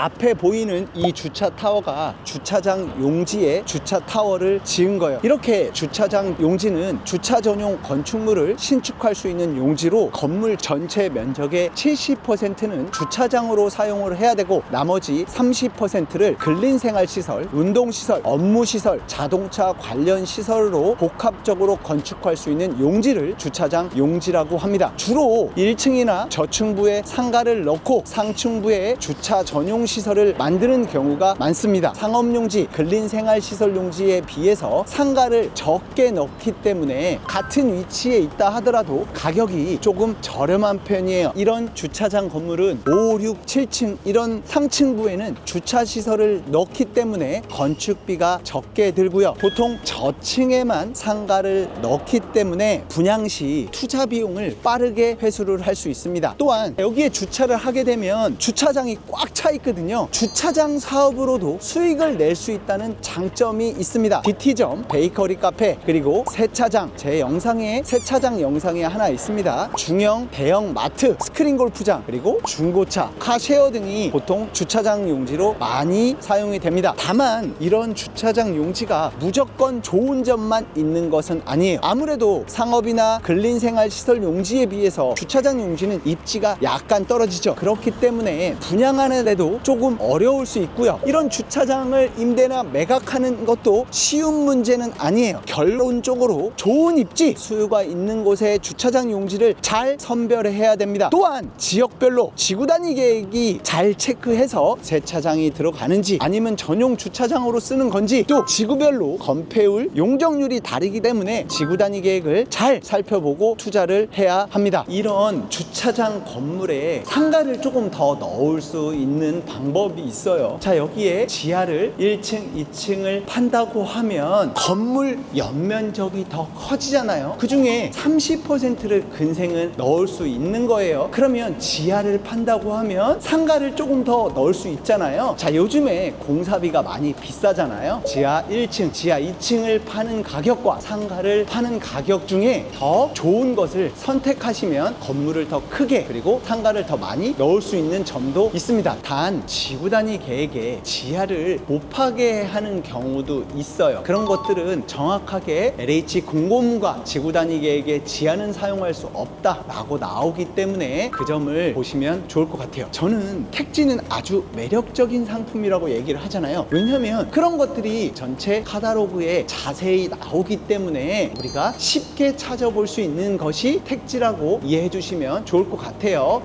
앞에 보이는 이 주차 타워가 주차장 용지에 주차 타워를 지은 거예요. 이렇게 주차장 용지는 주차 전용 건축물을 신축할 수 있는 용지로 건물 전체 면적의 70%는 주차장으로 사용을 해야 되고 나머지 30%를 근린 생활 시설, 운동 시설, 업무 시설, 자동차 관련 시설로 복합적으로 건축할 수 있는 용지를 주차장 용지라고 합니다. 주로 1층이나 저층부에 상가를 넣고 상층부에 주차 전용 시설을 만드는 경우가 많습니다. 상업용지, 근린생활시설 용지에 비해서 상가를 적게 넣기 때문에 같은 위치에 있다 하더라도 가격이 조금 저렴한 편이에요. 이런 주차장 건물은 5, 6, 7층 이런 상층부에는 주차 시설을 넣기 때문에 건축비가 적게 들고요. 보통 저층에만 상가를 넣기 때문에 분양 시 투자 비용을 빠르게 회수를 할 수 있습니다. 또한 여기에 주차를 하게 되면 주차장이 꽉 차 있거든요. 주차장 사업으로도 수익을 낼 수 있다는 장점이 있습니다. DT점, 베이커리 카페, 그리고 세차장. 제 영상에 세차장 영상에 하나 있습니다. 중형, 대형 마트, 스크린 골프장, 그리고 중고차, 카쉐어 등이 보통 주차장 용지로 많이 사용이 됩니다. 다만 이런 주차장 용지가 무조건 좋은 점만 있는 것은 아니에요. 아무래도 상업이나 근린생활 시설 용지에 비해서 주차장 용지는 입지가 약간 떨어지죠. 그렇기 때문에 분양하는 데도 조금 어려울 수 있고요. 이런 주차장을 임대나 매각하는 것도 쉬운 문제는 아니에요. 결론적으로 좋은 입지, 수요가 있는 곳에 주차장 용지를 잘 선별해야 됩니다. 또한 지역별로 지구 단위 계획이 잘 체크해서 세차장이 들어가는지 아니면 전용 주차장으로 쓰는 건지 또 지구별로 건폐율, 용적률이 다르기 때문에 지구 단위 계획을 잘 살펴보고 투자를 해야 합니다. 이런 주차장 건물에 상가를 조금 더 넣을 수 있는 방법이 있어요. 자, 여기에 지하를 1층, 2층을 판다고 하면 건물 연면적이 더 커지잖아요. 그 중에 30%를 근생은 넣을 수 있는 거예요. 그러면 지하를 판다고 하면 상가를 조금 더 넣을 수 있잖아요. 자, 요즘에 공사비가 많이 비싸잖아요. 지하 1층, 지하 2층을 파는 가격과 상가를 파는 가격 중에 더 좋은 것을 선택하시면 건물을 더 크게 그리고 상가를 더 많이 넣을 수 있는 점도 있습니다. 단 지구 단위 계획에 지하를 못 파게 하는 경우도 있어요. 그런 것들은 정확하게 LH 공고문과 지구 단위 계획에 지하는 사용할 수 없다라고 나오기 때문에 그 점을 보시면 좋을 것 같아요. 저는 택지는 아주 매력적인 상품이라고 얘기를 하잖아요. 왜냐하면 그런 것들이 전체 카다로그에 자세히 나오기 때문에 우리가 쉽게 찾아볼 수 있는 것이 택지라고 이해해 주시면 좋을 것 같아요.